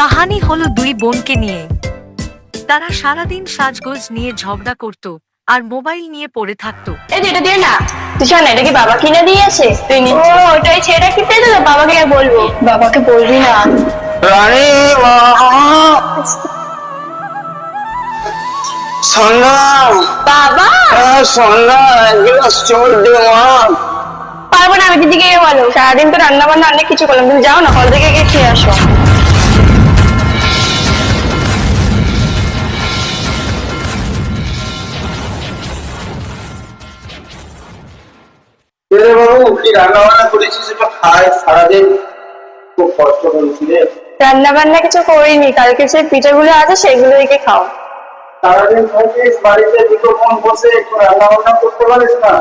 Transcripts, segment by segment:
কাহানি হলো দুই বোনকে নিয়ে। তারা সারাদিন সাজগোজ নিয়ে ঝগড়া করত আর মোবাইল নিয়ে পড়ে থাকতো। এই যে এটা দিয়ে না। তুই শোন এটা কি বাবা কিনে দিয়েছে? তুই ও ওটা এই ছেলেটা কি পেয়ে দেবে বাবাকে আর বলব। বাবাকে বলবি না। রানী মা। সন্ধ্যা বাবা! হ্যাঁ, সন্ধ্যা এক দে মা। পারব না আমি দিদিকে বলো। সারাদিন তো রান্না বান্না অনেক কিছু করলাম। তুমি যাও না হল থেকে গিয়ে খেয়ে আসো। কি রান্না বান্না করেছিস একটু খাই সারাদিন খুব কষ্ট করেছি রান্না বান্না কিছু করিনি কালকে যে পিঠেগুলো আছে খাও। সারাদিন থাকিস বাড়িতে দুটো ফোন বসে একটু রান্না বান্না করতে পারিস না?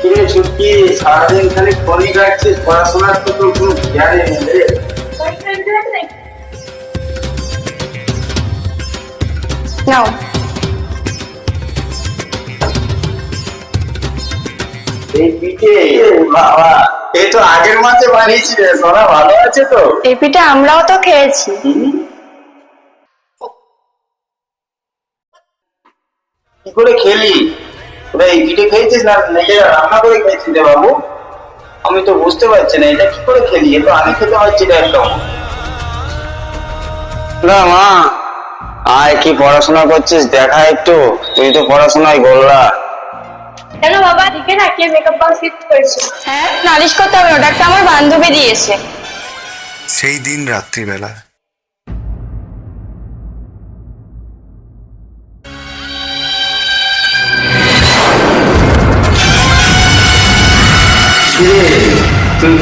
কিরে ছুটকি সারাদিন খালি ফোনই রাখছিস পড়াশোনার তো তোর কোনো জ্ঞানই নেই রে। নাও। এই পিঠে বাবা। এই তো আগের মাসে বানিয়েছি রে সোনা ভালো আছে তো? এই পিঠে আমরাও তো খেয়েছি। কি করে খেলি? এই পিঠে খেয়েছিস না? নিজেরা রান্না করে খেয়েছিস রে বাবু? আমি তো বুঝতে পারছি না এটা কি করে খেলি? এ তো আমি খেতে পারছি না একদম। না মা আয় কি পড়াশোনা করছিস? দেখা একটু। তুই তো পড়াশোনায় গোল্লা। কেন বাবা? দিকে না কে মেকআপ বক্স গিফট করেছে। হ্যাঁ নালিশ করতে হবে না, ওটা একটা আমার বান্ধবী দিয়েছে। সেই দিন রাত্রিবেলা। তুই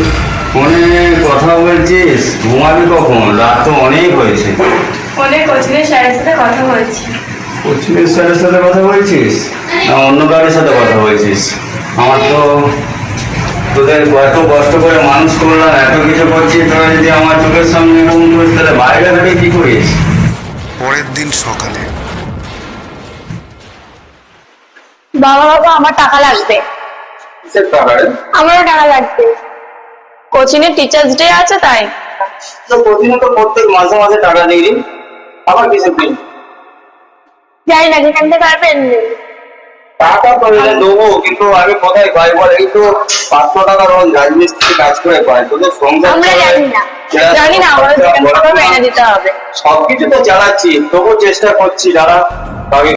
ফোনে কথা বলছিস? ঘুমাবি কখন? রাত তো অনেক হয়েছে। ফোনে কোচিংয়ের স্যারের সাথে কথা বলছি। কোচিংয়ের স্যারের সাথে কথা বলছিস? না অন্য কারোর সাথে কথা বলছিস? আমার তো তোদের এত কষ্ট করে মানুষ করলাম এত কিছু করছি তোরা যদি আমার চোখের সামনে এরকম করিস তাহলে বাইরে ঘাটে কি করিস? পরের দিন সকালে। বাবা বাবা আমার টাকা লাগবে? আমারও টাকা লাগবে। কোচিং এর টিচার্স ডে আছে তাই। তো প্রতিদিন তো প্রত্যেক মাসে মাসে টাকা দিই আবার কিসের দিন? জানি না যেখান থেকে পারবেন টাকা তো দেবো কিন্তু আমি কোথায় পাই বল? এই তো পাঁচশো টাকা রোজ রাজমিস্ত্রি কাজ করে পাই। তোদের সংসার আমরা জানি না। জানি না আমরা যেখান থেকে দিতে হবে। সবকিছু তো জানাচ্ছি তবু চেষ্টা করছি যারা